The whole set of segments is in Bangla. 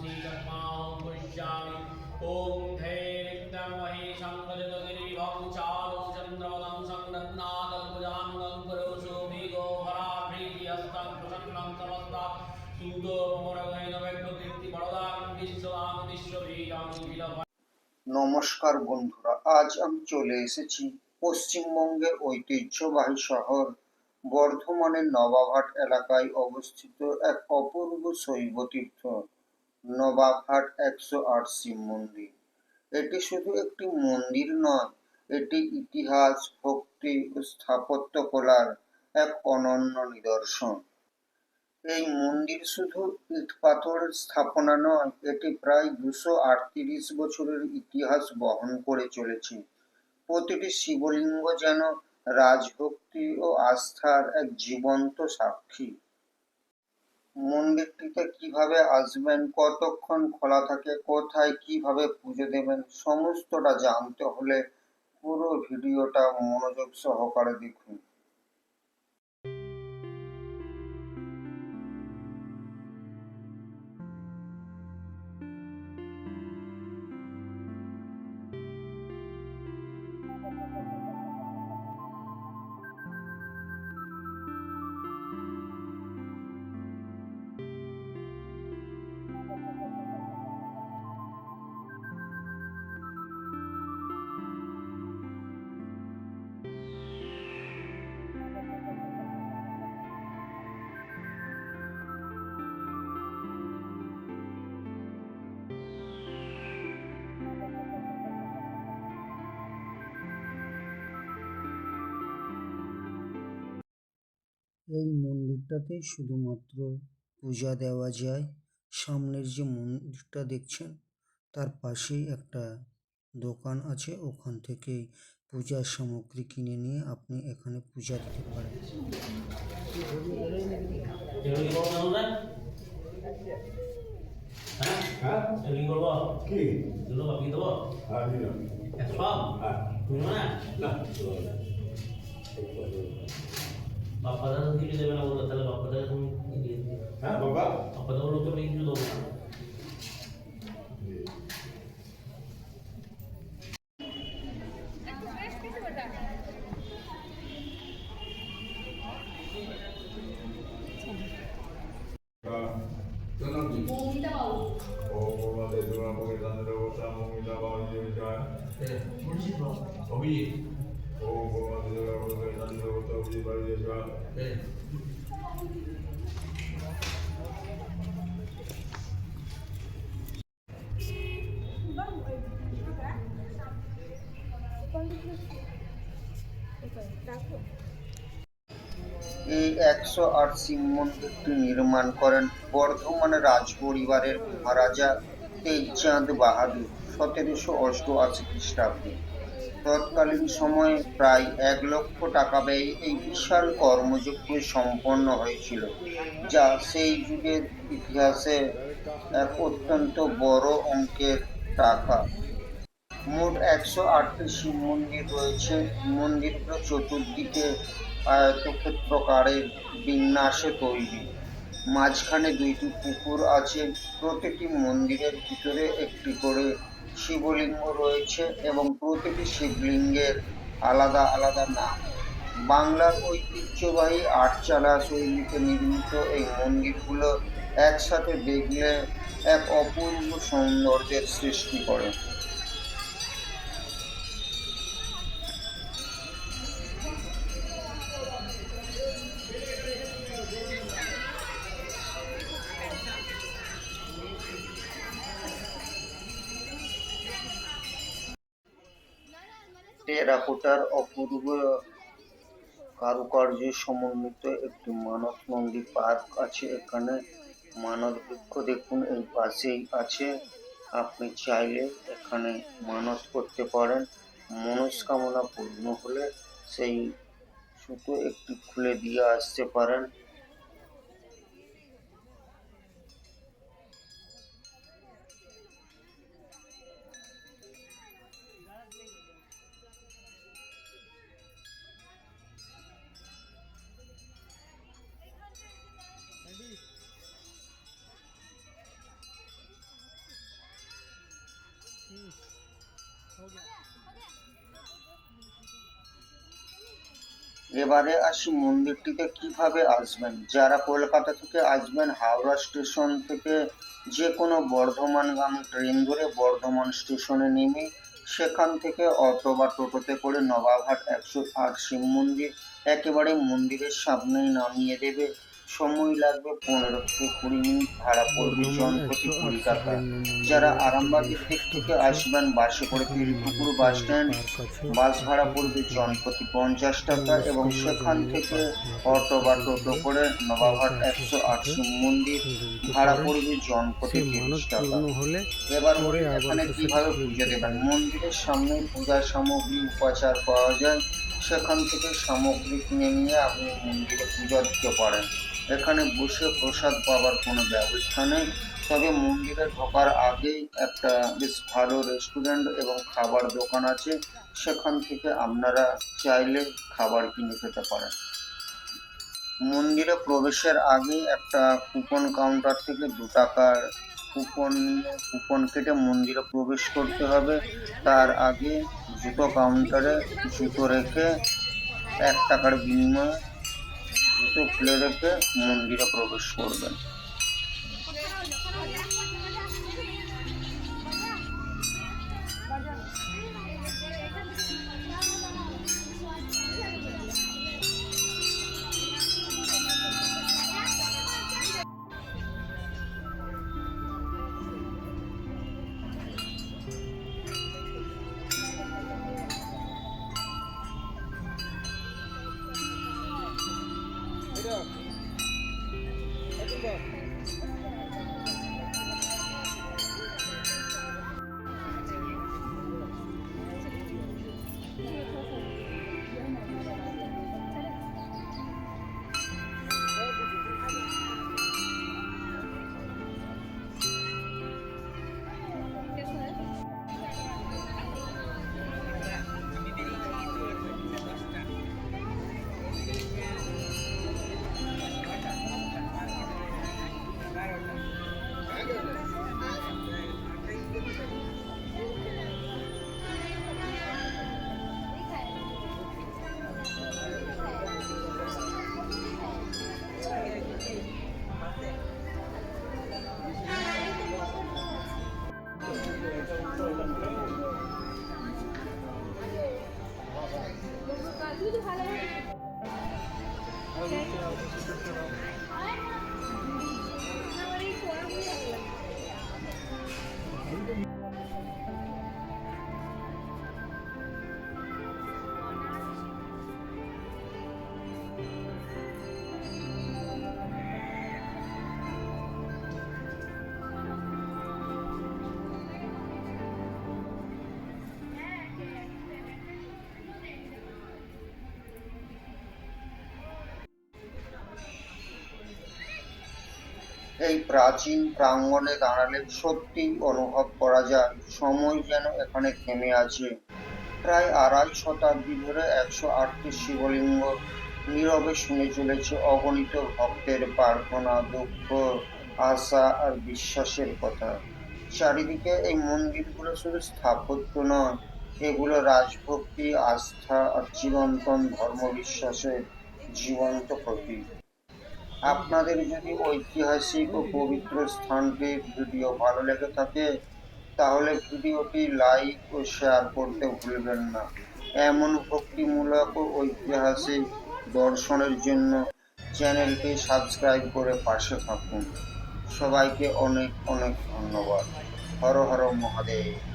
श्रीचर्मां पुष्यामि ॐ धैर्यं महेशं गजगगिरिभं चारु चन्द्रवदं संरत्नाकल्पजाङ्गं करोषो मेघो हराभ्रीहस्तं प्रसन्नं समस्ता सूतो ममरगैनवैप्रकृति बड़दां विश्वां विश्वबीजां विलभ নমস্কার বন্ধুরা আজ আমি চলে এসেছি পশ্চিমবঙ্গের ঐতিহ্যবাহী শহর বর্ধমানের নবাবহাট এলাকায় অবস্থিত এক অপূর্ব শৈব তীর্থ নবাবহাট একশো আট শিব মন্দির। এটি শুধু একটি মন্দির নয়, এটি ইতিহাস, ভক্তি ও স্থাপত্য কলার এক অনন্য নিদর্শন। এই মন্দির শুধু ইট স্থাপনা নয়, এটি প্রায় দুশো আটত্রিশ বছরের ইতিহাস বহন করে চলেছে। প্রতিটি শিবলিঙ্গ যেন রাজভক্তি ও আস্থার এক জীবন্ত সাক্ষী। মন্দিরটিতে কীভাবে আসবেন, কতক্ষণ খোলা থাকে, কোথায় কীভাবে পুজো দেবেন, সমস্তটা জানতে হলে পুরো ভিডিওটা মনোযোগ সহকারে দেখুন। এই মন্দিরটাতে শুধুমাত্র পূজা দেওয়া যায়। সামনের যে মন্দিরটা দেখছেন তার পাশেই একটা দোকান আছে। ওখান থেকে পূজার সামগ্রী কিনে নিয়ে আপনি এখানে পূজা দিতে পারেন। কি? বাপ্পা দাদা কিছু দেবে না বলতো তাহলে বাপ্পা দাদা তুমি দিয়ে দিবে হ্যাঁ বাবা। বাপ্পা দাদা বলল তুমি কিছু দেবো না অভিজিৎ। এই একশো আট শিব মন্দিরটি নির্মাণ করেন বর্ধমানের রাজপরিবারের মহারাজা তেজচাঁদ বাহাদুর, সতেরোশো অষ্টআশি খ্রিস্টাব্দে। তৎকালীন সময়ে প্রায় এক লক্ষ টাকা ব্যয়ে এই বিশাল কর্মযজ্ঞ সম্পন্ন হয়েছিল, যা সেই যুগের ইতিহাসে এক অত্যন্ত বড় অঙ্কের টাকা। মোট একশো আটটি শিব মন্দির রয়েছে। মন্দিরগুলো চতুর্দিকে আয়তক্ষেত্রকারের বিন্যাসে তৈরি। মাঝখানে দুইটি পুকুর আছে। প্রতিটি মন্দিরের ভিতরে একটি করে শিবলিঙ্গ রয়েছে এবং প্রতিটি শিবলিঙ্গের আলাদা আলাদা নাম। বাংলার ঐতিহ্যবাহী আটচালা শৈলীতে নির্মিত এই মন্দিরগুলো একসাথে দেখলে এক অপূর্ব সৌন্দর্যের সৃষ্টি করে। টেরাকোটার অপূর্ব কারুকার্য সমন্বিত একটি মানব নন্দী পার্ক আছে। এখানে মানব বৃক্ষ দেখুন, এই পাশেই আছে। আপনি চাইলে এখানে মানত করতে পারেন। মনস্কামনা পূর্ণ হলে সেই সুতো একটি খুলে দিয়ে আসতে পারেন। এবারে আসি মন্দিরটিতে কীভাবে আসবেন? যারা কলকাতা থেকে আসবেন, হাওড়া স্টেশন থেকে যে কোনো বর্ধমান বর্ধমানগামী ট্রেন ধরে বর্ধমান স্টেশনে নেমে সেখান থেকে অটো বা টোটোতে করে নবাবহাট একশো আট শিব মন্দির একেবারে মন্দিরের সামনেই নামিয়ে দেবে। সময় লাগবে পনেরো থেকে কুড়ি মিনিট ভাড়া পড়বে জন প্রতি কুড়ি টাকা যারা আরামবাগের দিক থেকে আসবেন বাসে করে তিরপুকুর বাস স্ট্যান্ড বাস ভাড়া পড়বে জনপ্রতি পঞ্চাশ টাকা এবং সেখান থেকে অটো বা টোটো করে নবাবহাট একশো আশি মন্দির ভাড়া পড়বে জনপ্রতি তিরিশ টাকা। হলে এবার আবার এখানে কীভাবে পুজো দেবেন? মন্দিরের সামনে পূজা সামগ্রী উপাচার পাওয়া যায়। সেখান থেকে সামগ্রী কিনে নিয়ে আপনি মন্দিরে পূজা দিতে পারেন। এখানে বসে প্রসাদ পাওয়ার কোনো ব্যবস্থা নেই। তবে মন্দিরে ঢোকার আগেই একটা বেশ ভালো রেস্টুরেন্ট এবং খাবার দোকান আছে। সেখান থেকে আপনারা চাইলে খাবার কিনে খেতে পারেন। মন্দিরে প্রবেশের আগে একটা কুপন কাউন্টার থেকে দু টাকার কুপন নিয়ে কুপন কেটে মন্দিরে প্রবেশ করতে হবে। তার আগে জুতো কাউন্টারে জুতো রেখে এক টাকার বিনিময়ে জুতো খুলে রেখে মন্দিরে প্রবেশ করবেন। এই প্রাচীন প্রাঙ্গণে দাঁড়ালে সত্যি অনুভব করা যায়, সময় যেন এখানে থেমে আছে। প্রায় আড়াই শতাব্দী ধরে একশো আটটি শিবলিঙ্গ নীরবে শুনে চলেছে অগণিত ভক্তের প্রার্থনা, দুঃখ, আশা আর বিশ্বাসের কথা। চারিদিকে এই মন্দিরগুলো শুধু স্থাপত্য নয় এগুলো রাজভক্তি, আস্থা আর চিরন্তন ধর্মবিশ্বাসের জীবন্ত প্রতীক। আপনাদের যদি ঐতিহাসিক ও পবিত্র স্থানটির ভিডিও ভালো লেগে থাকে, তাহলে ভিডিওটি লাইক ও শেয়ার করতে ভুলবেন না। এমন ভক্তিমূলক ও ঐতিহাসিক দর্শনের জন্য চ্যানেলটি সাবস্ক্রাইব করে পাশে থাকুন। সবাইকে অনেক অনেক ধন্যবাদ। হর হর মহাদেব।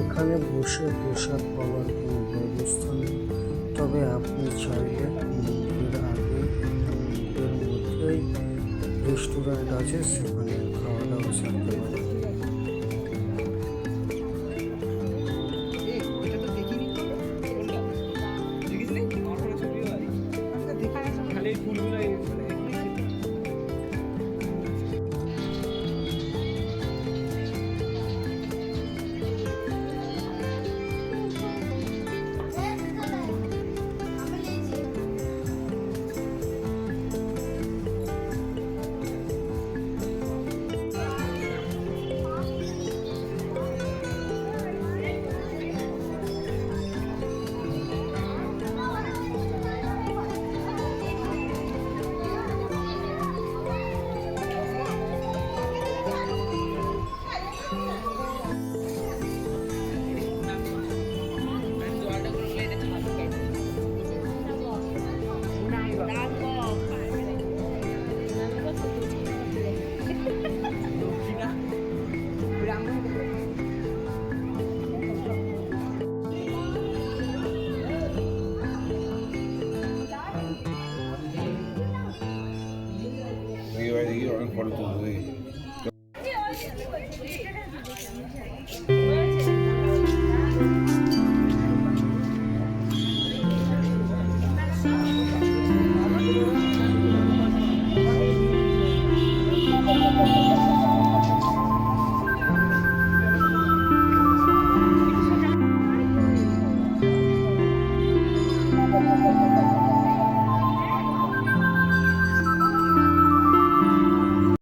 এখানে বসে প্রসাদ পাওয়ার কোনো ব্যবস্থা নেই। তবে আপনি চাইলে মন্দিরের আগে মন্দিরের মধ্যেই রেস্টুরেন্ট আছে, সেখানে খাওয়া দাওয়া সারতে পারেন।